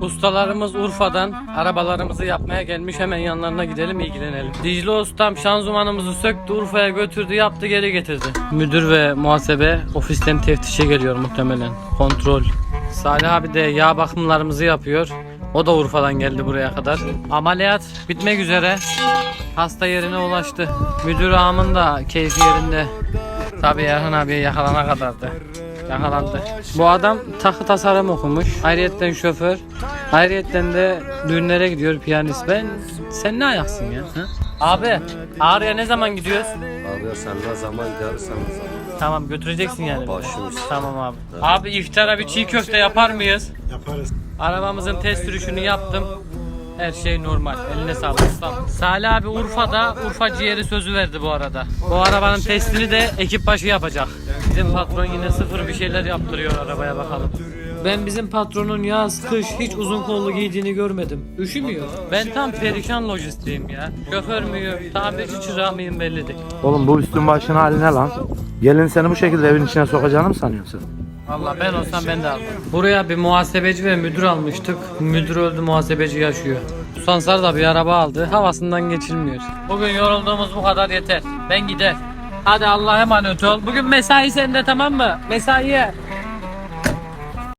Ustalarımız Urfa'dan arabalarımızı yapmaya gelmiş. Hemen yanlarına gidelim ilgilenelim. Dicle Ustam şanzımanımızı söktü Urfa'ya götürdü yaptı geri getirdi. Müdür ve muhasebe ofisten teftişe geliyor muhtemelen. Kontrol. Salih abi de yağ bakımlarımızı yapıyor. O da Urfa'dan geldi buraya kadar. Ameliyat bitmek üzere. Hasta yerine ulaştı. Müdür ağamın da keyfi yerinde. Tabii Erhan abiye yakalana kadardı. Yakalandı. Bu adam takı tasarım okumuş. Ayrıyetten şoför. Ayrıyetten de düğünlere gidiyor piyanist. Ben sen ne ayaksın ya? Ha? Abi Ağrı'ya ne zaman gidiyoruz? Abi sen ne zaman gelirsen o zaman. Tamam götüreceksin yani. bizi. Başım üstüne. Tamam abi. Abi iftara bir çiğ köfte yapar mıyız? Yaparız. Arabamızın test sürüşünü yaptım. Her şey normal. Eline sağlık ustam. Salih abi Urfa'da Urfa ciğeri sözü verdi bu arada. Bu arabanın testini de ekip başı yapacak. Bizim patron yine sıfır bir şeyler yaptırıyor arabaya bakalım. Ben bizim patronun yaz, kış hiç uzun kollu giydiğini görmedim. Üşümüyor. Ben tam perişan lojistiyim ya. Şoför müyüm, tamirci çırağı mıyım belli değil. Oğlum bu üstün başın hali ne lan? Gelin seni bu şekilde evin içine sokacağını mı sanıyorsun? Valla ben olsam ben de alırım. Buraya bir muhasebeci ve müdür almıştık. Müdür öldü muhasebeci yaşıyor. Sansar da bir araba aldı. Havasından geçilmiyor. Bugün yorulduğumuz bu kadar yeter. Ben gider. Hadi Allah'a emanet ol. Bugün mesai sende tamam mı? Mesaiye.